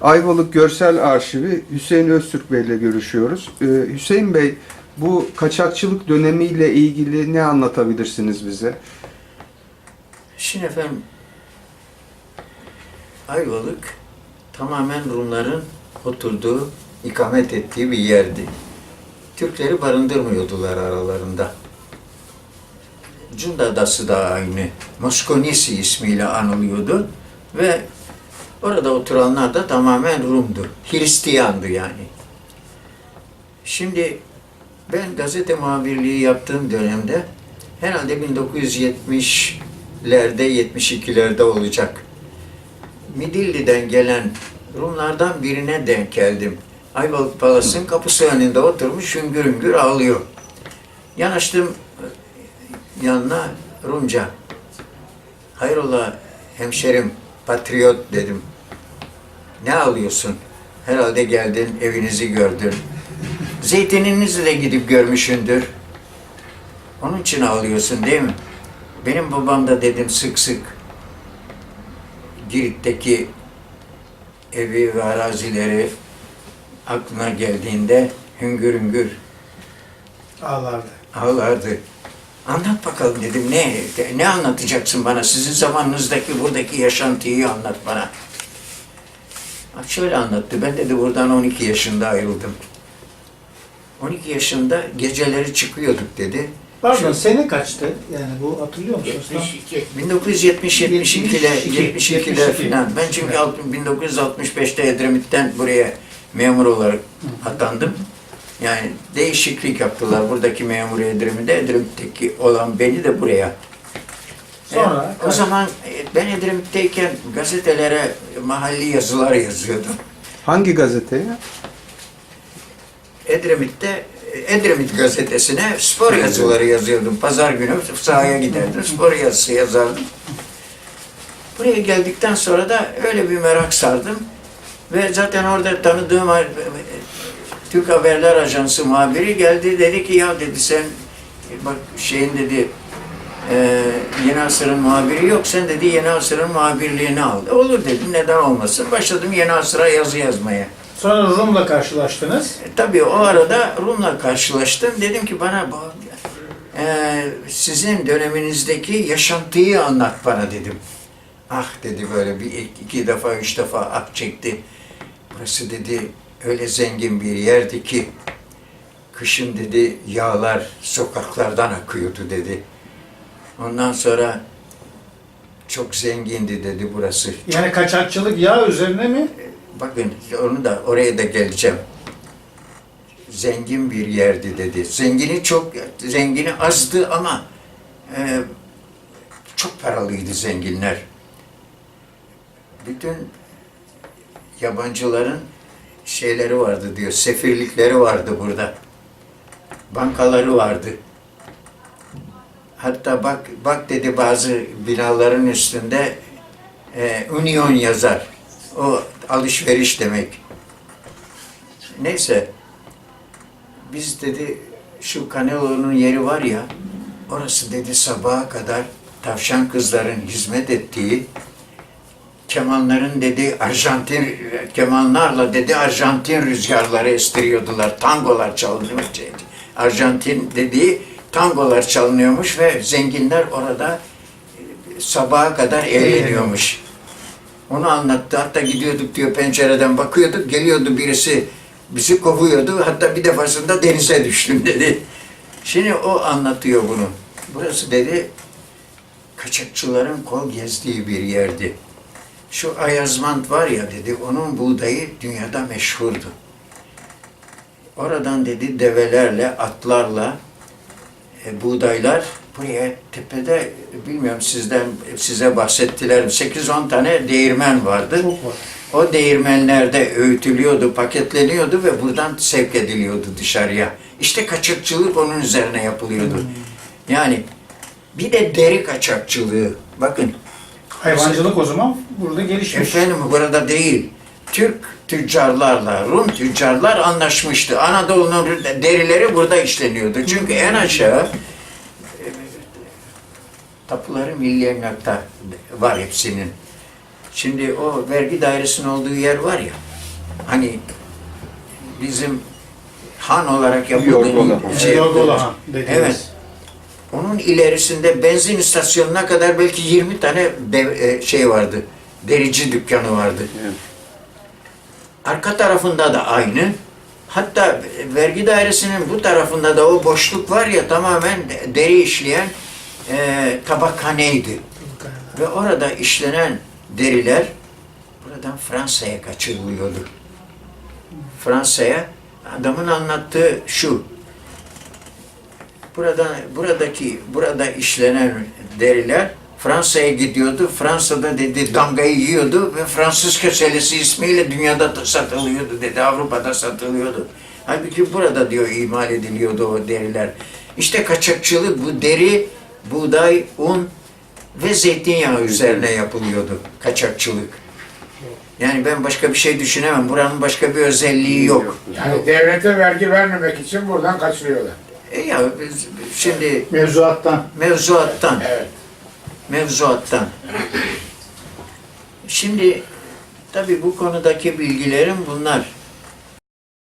Ayvalık Görsel Arşivi Hüseyin Öztürk Bey ile görüşüyoruz. Ee, Hüseyin Bey, bu kaçakçılık dönemiyle ilgili ne anlatabilirsiniz bize? Şimdi efendim Ayvalık tamamen Rumların oturduğu, ikamet ettiği bir yerdi. Türkleri barındırmıyordular aralarında. Cunda Adası da aynı. Moskonisi ismiyle anılıyordu ve orada oturanlar da tamamen Rum'du. Hristiyandı yani. Şimdi ben gazete muhabirliği yaptığım dönemde herhalde 1970'lerde 72'lerde olacak. Midilli'den gelen Rumlardan birine denk geldim. Ayvalık Palas'ın kapısı önünde oturmuş hüngür hüngür ağlıyor. Yanaştım yanına Rumca. Hayrola hemşerim, patriot dedim. Ne ağlıyorsun? Herhalde geldin, evinizi gördün. Zeytininizi de gidip görmüşündür. Onun için ağlıyorsun değil mi? Benim babam da dedim sık sık Girit'teki evi ve arazileri aklına geldiğinde hüngür hüngür Ağlardı. ağlardı. Anlat bakalım dedim. Ne ne anlatacaksın bana? Sizin zamanınızdaki buradaki yaşantıyı anlat bana. Şöyle anlattı. Ben dedi buradan 12 yaşında ayrıldım. 12 yaşında geceleri çıkıyorduk dedi. Pardon sene kaçtı? Yani bu hatırlıyor musunuz? tam? 1970 72'de 72, 72'de falan. Ben çünkü alt- 1965'te Edremit'ten buraya memur olarak atandım. Yani değişiklik yaptılar buradaki memur Edremit'te. Edremit'teki olan beni de buraya. Sonra E, o zaman e, ben Edremit'teyken gazetelere mahalli yazılar yazıyordum. Hangi gazeteye? Edremit'te Edremit gazetesine spor yazıları yazıyordum. Pazar günü sahaya giderdim. Spor yazısı yazardım. Buraya geldikten sonra da öyle bir merak sardım. Ve zaten orada tanıdığım e, Türk Haberler Ajansı muhabiri geldi. Dedi ki ya dedi sen bak şeyin dedi e, Yeni Asır'ın muhabiri yok. Sen dedi Yeni Asır'ın muhabirliğini al. Olur dedim neden olmasın. Başladım Yeni Asır'a yazı yazmaya. sonra Rum'la karşılaştınız. E, Tabii o arada Rum'la karşılaştım. Dedim ki bana bu e, sizin döneminizdeki yaşantıyı anlat bana dedim. Ah dedi böyle bir iki defa üç defa ak çekti. Burası dedi öyle zengin bir yerdi ki kışın dedi yağlar sokaklardan akıyordu dedi. Ondan sonra çok zengindi dedi burası. Yani kaçakçılık yağ üzerine mi? Bakın onu da oraya da geleceğim. Zengin bir yerdi dedi. Zengini çok zengini azdı ama e, çok paralıydı zenginler. Bütün yabancıların şeyleri vardı diyor. Sefirlikleri vardı burada. Bankaları vardı. Hatta bak bak dedi bazı binaların üstünde e, Union yazar. O alışveriş demek. Neyse. Biz dedi şu Canelo'nun yeri var ya orası dedi sabaha kadar tavşan kızların hizmet ettiği kemanların dedi Arjantin kemanlarla dedi Arjantin rüzgarları estiriyordular. Tangolar çalınıyor. Arjantin dediği tangolar çalınıyormuş ve zenginler orada e, sabaha kadar eğleniyormuş. Onu anlattı. Hatta gidiyorduk diyor pencereden bakıyorduk. Geliyordu birisi bizi kovuyordu. Hatta bir defasında denize düştüm dedi. Şimdi o anlatıyor bunu. Burası dedi kaçakçıların kol gezdiği bir yerdi. Şu Ayazmant var ya dedi, onun buğdayı dünyada meşhurdu. Oradan dedi develerle, atlarla buğdaylar buraya tepede bilmiyorum sizden size bahsettiler mi? 8-10 tane değirmen vardı. Çok var. O değirmenlerde öğütülüyordu, paketleniyordu ve buradan sevk ediliyordu dışarıya. İşte kaçakçılık onun üzerine yapılıyordu. Yani bir de deri kaçakçılığı. Bakın Hayvancılık o zaman burada gelişmiş. Efendim burada değil. Türk tüccarlarla Rum tüccarlar anlaşmıştı. Anadolu'nun derileri burada işleniyordu. Çünkü en aşağı e, tapuları milli emlakta var hepsinin. Şimdi o vergi dairesinin olduğu yer var ya, hani bizim han olarak Yorgola. yapıldığını şey Yorgola. Evet. Onun ilerisinde benzin istasyonuna kadar belki 20 tane e, şey vardı. Derici dükkanı vardı. Evet. Arka tarafında da aynı. Hatta vergi dairesinin bu tarafında da o boşluk var ya tamamen deri işleyen e, tabakhaneydi. Ve orada işlenen deriler buradan Fransa'ya kaçırılıyordu. Fransa'ya adamın anlattığı şu. Burada buradaki burada işlenen deriler Fransa'ya gidiyordu. Fransa'da dedi damgayı yiyordu ve Fransız köselesi ismiyle dünyada da satılıyordu dedi. Avrupa'da satılıyordu. Halbuki burada diyor imal ediliyordu o deriler. İşte kaçakçılık bu deri, buğday, un ve zeytinyağı üzerine yapılıyordu kaçakçılık. Yani ben başka bir şey düşünemem. Buranın başka bir özelliği yok. Yani devlete vergi vermemek için buradan kaçırıyorlar. E ya biz- şimdi Mevzuattan. mevzuattan, Evet. Mevzuattan. Şimdi tabii bu konudaki bilgilerim bunlar.